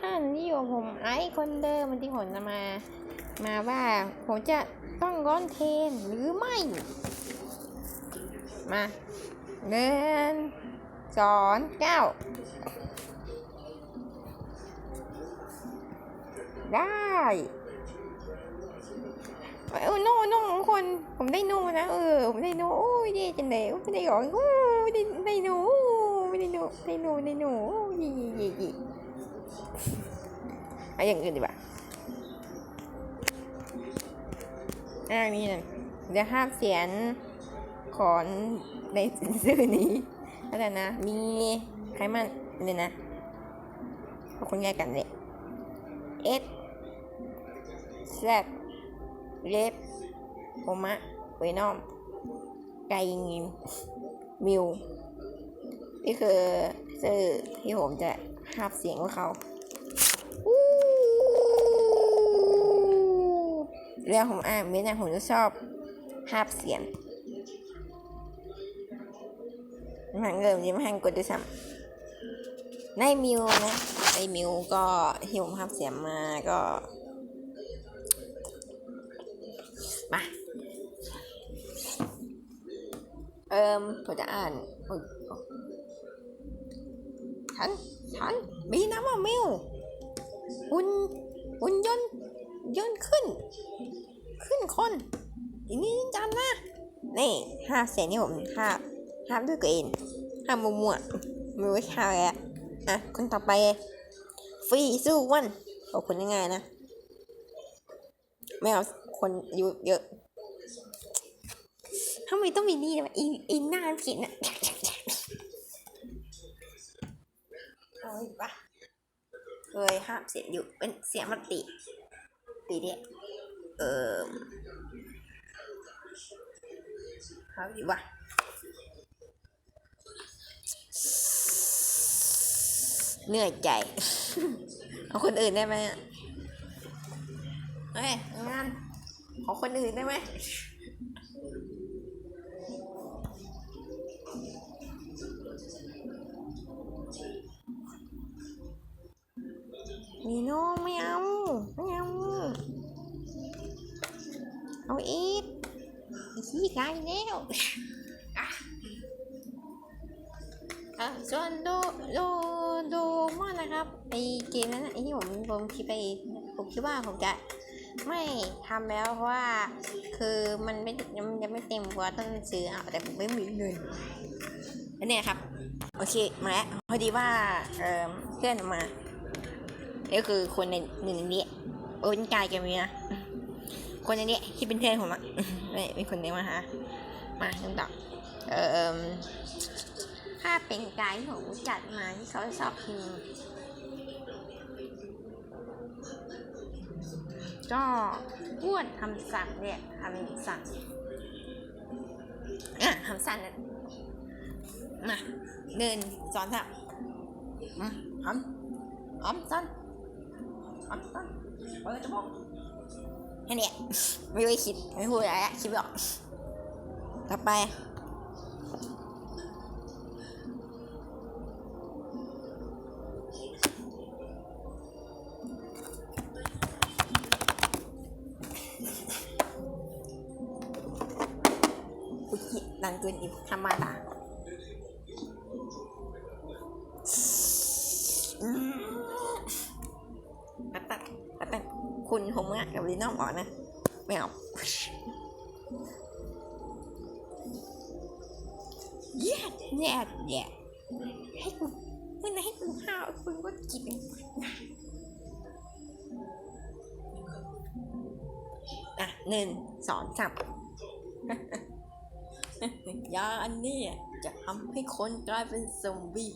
ท่านที่อยู่ผมไอซ์คนเดิมที่ผมจะมา มาว่าผมจะต้องร้อนเทนหรือไม่ มาหนึ่งสองเก้าได้เออโน่โน่ของคน ผมได้โน่นะเออผมได้โน่โอ้ยดีจังเลยไม่ได้หรอกโอ้ยได้ได้โน่ไม่ได้โน่ได้โน่ได้โน่โอ้ยยี่ยี่ยี่ยี่ เอาอย่างอื่นดีกว่าอ่านี่นะเดี๋ยวห้ามเสียงของในสื่อนี้อะไรนะ มีใครมันเนี่ยนะเอาคนแยกกันเลย S Z เล็บโอมะเวนอม ไกงิมมิว นี่คือชื่อที่ผมจะ หาบเสียงของเขาอู้เรื่องผมอ่านไม่นะผมจะชอบหาบเสียงมันเริ่มยิ้มให้กดด้วยซ้ำในมิวนะในมิวก็ที่ผมหาบเสียงมาก็มาเอิมผมจะอ่านฉัน ฉันมีน้ำว่ามิวหุ่นหุ่นยนต์ยนต์ขึ้น ขึ้นคนอีนี่จำนะนี่ห้าเสียงที่ผมห้าห้ามด้วยตัวเองห้ามมั่วๆไม่ไว้ห้าแล้วอะคนต่อไปฟรีสู้วันขอบคุณง่ายๆนะ ไม่เอาคนอายุเยอะทำไมต้องมีนี่ด้วยอีอีหน้าผิดนะ เอาอีกปะเคยห้ามเสียงอยู่เป็นเสียงมติตีเดียเออเอาอีกวะเหนื่อยใจ เอาคนอื่นได้ไหมเฮ้ยงานขอคนอื่นได้ไหม มีโน่ไม่เอาไม่เอาเอาอีกขี้ไกายแล้วอะอะส่วนโดโดโดมอนนะครับไอเกมนั้นไอที่ผมผมคิดไปผมคิดว่าผมจะไม่ทำแล้วเพราะว่า คือมันไม่ยังยังไม่เต็มกว่าต้องซื้อเอาแต่ผมไม่มีเงินอันเนี้ยครับ โอเค มาแล้ว พอดีว่าเออเพื่อนมา ก็คือคนในหนึ่งในนี้โอ้ยกายแกมีนะคนในนี้ที่เป็นเพื่อนผมอะไม่เป็นคนนี้มาฮะมาคำตอบเอ่อถ้าเป็นกายที่ผมจัดมาที่เขาชอบพิมก็อ้วนคำสั่งเนี่ยคำสั่งอะคำสั่งนะมาหนึ่งสองสามอืมหอมหอมต้น หอมต้นเปิดจมูกแค่นี้ไม่ได้คิดไม่พูดอะไรคิดไม่ออกต่อไปอุ้ยดังเกินอีกธรรมดา คุณผมอะกับลีน้องออกนะไม่เอาแย่แย่แย่ให้คุณเมื่อไหร่ให้คุณข้าวคุณก็กินนะอะหนึ่งสองสามยาอันนี้จะทำให้คนกลายเป็นซอมบี้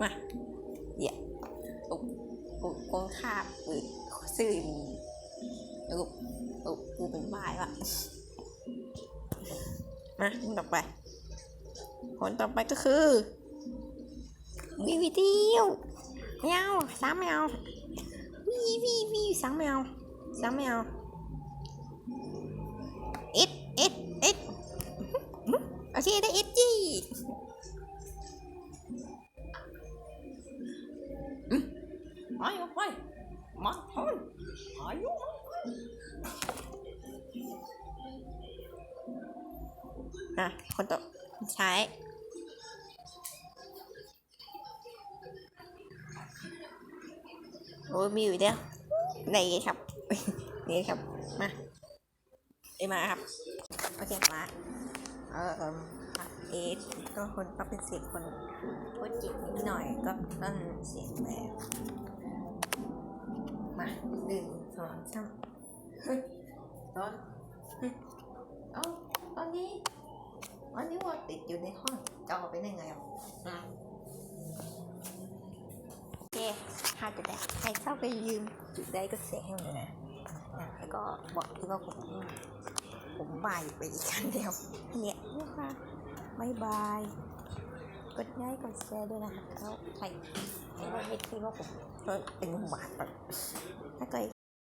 มา เดี๋ยวอุกอุกคงฆ่าปืนซื่อมีอุกอุกกูเป็นบ้ายวะมาคนต่อไปคนต่อไปก็คือวิวิเดียวไม่เอาสามไม่เอาวิวิวิสามไม่เอาสามไม่เอาเอ็ดเอ็ดเอ็ดโอเคได้เอ็ดจี มาอยู่ไปมาทอนอายุอะ คนต่อใช้โอ้ยมีอยู่เดียวไหนครับนี่ครับ มาเอมาครับโอเคมาเออเอเอสก็คนก็เป็นเสียงคนพูดจิกนิดหน่อยก็ต้นเสียงแบบ มาหนึ่งสองสามเฮ้ยตอนเฮ้ยเอ้าตอนนี้วันนี้ว่าติดอยู่ในห้องจะออกไปได้ไงอะอืมโอเคถ้าจะได้ใครเข้าไปยืมจุดได้ก็เสียให้หมดเลยนะนะแล้วก็บอกที่ว่าผมผมบายไปอีกครั้งเดียวเนี่ยนะคะบายบายกดไลค์กดแชร์ด้วยนะคะแล้วใครใครว่าไม่คิดว่าผมก็ เป็นหวานแบบถ้าเกิด